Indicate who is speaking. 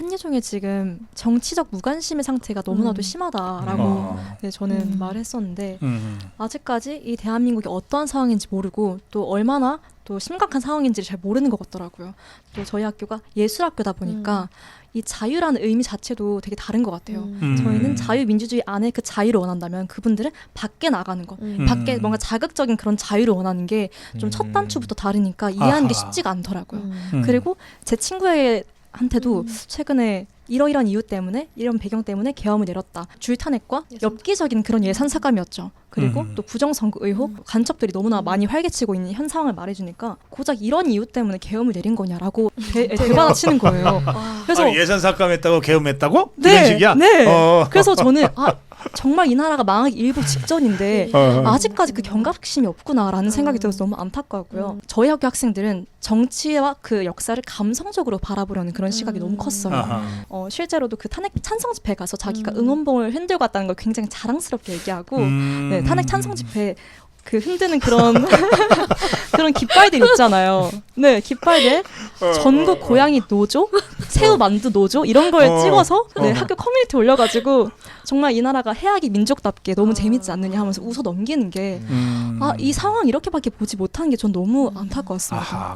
Speaker 1: 한예종의 지금 정치적 무관심의 상태가 너무나도
Speaker 2: 음.
Speaker 1: 심하다라고
Speaker 3: 어.
Speaker 1: 네, 저는
Speaker 2: 음.
Speaker 1: 말했었는데
Speaker 3: 음.
Speaker 1: 아직까지 이 대한민국이 어떠한 상황인지 모르고 또 얼마나 또 심각한 상황인지를 잘 모르는 것 같더라고요. 또 저희 학교가 예술학교다 보니까 이 자유라는 의미 자체도 되게 다른 것 같아요.
Speaker 3: 음.
Speaker 1: 저희는 자유민주주의 안에 그 자유를 원한다면 그분들은 밖에 나가는 것,
Speaker 2: 음.
Speaker 1: 밖에
Speaker 3: 음.
Speaker 1: 뭔가 자극적인 그런 자유를 원하는 게 좀첫
Speaker 4: 음.
Speaker 1: 단추부터 다르니까 이해하는 게
Speaker 3: 아하.
Speaker 1: 쉽지가 않더라고요.
Speaker 3: 음.
Speaker 1: 그리고 제 친구 한테도
Speaker 2: 음.
Speaker 1: 최근에 이러이러한 이유 때문에 이런 배경 때문에 계엄을 내렸다. 줄탄핵과
Speaker 2: 예산.
Speaker 1: 엽기적인 그런 예산 사감이었죠. 그리고
Speaker 3: 음.
Speaker 1: 또 부정선거 의혹, 간첩들이 너무나 많이 활개치고 있는 현 상황을 말해주니까 고작 이런 이유 때문에 계엄을 내린 거냐라고 대, 대받아치는 거예요.
Speaker 2: 와.
Speaker 1: 그래서
Speaker 3: 아, 예산 삭감했다고 계엄했다고?
Speaker 1: 네,
Speaker 3: 이런 식이야?
Speaker 1: 네.
Speaker 3: 어.
Speaker 1: 그래서 저는 아 정말 이 나라가 망하기 일보 직전인데
Speaker 3: 어.
Speaker 1: 아직까지 그 경각심이 없구나라는 생각이
Speaker 2: 음.
Speaker 1: 들어서 너무 안타까웠고요.
Speaker 2: 음.
Speaker 1: 저희 학교 학생들은 정치와 그 역사를 감성적으로 바라보려는 그런 시각이
Speaker 2: 음.
Speaker 1: 너무 컸어요. 어, 실제로도 그 탄핵 찬성 집회 가서 자기가
Speaker 2: 음.
Speaker 1: 응원봉을 흔들고 왔다는 걸 굉장히 자랑스럽게 얘기하고
Speaker 3: 음.
Speaker 1: 네, 탄핵 찬성 집회 그 흔드는 그런 그런 깃발들 있잖아요. 네, 깃발들
Speaker 3: 어,
Speaker 1: 전국 고양이 노조, 새우 만두 노조 이런 걸
Speaker 3: 어.
Speaker 1: 찍어서 네,
Speaker 3: 어.
Speaker 1: 학교 커뮤니티 올려가지고 정말 이 나라가 해악이 민족답게 너무
Speaker 2: 아.
Speaker 1: 재밌지 않느냐 하면서 웃어 넘기는 게
Speaker 3: 음.
Speaker 1: 아, 이 상황 이렇게밖에 보지 못하는 게전 너무 안타까웠습니다.
Speaker 3: 아하.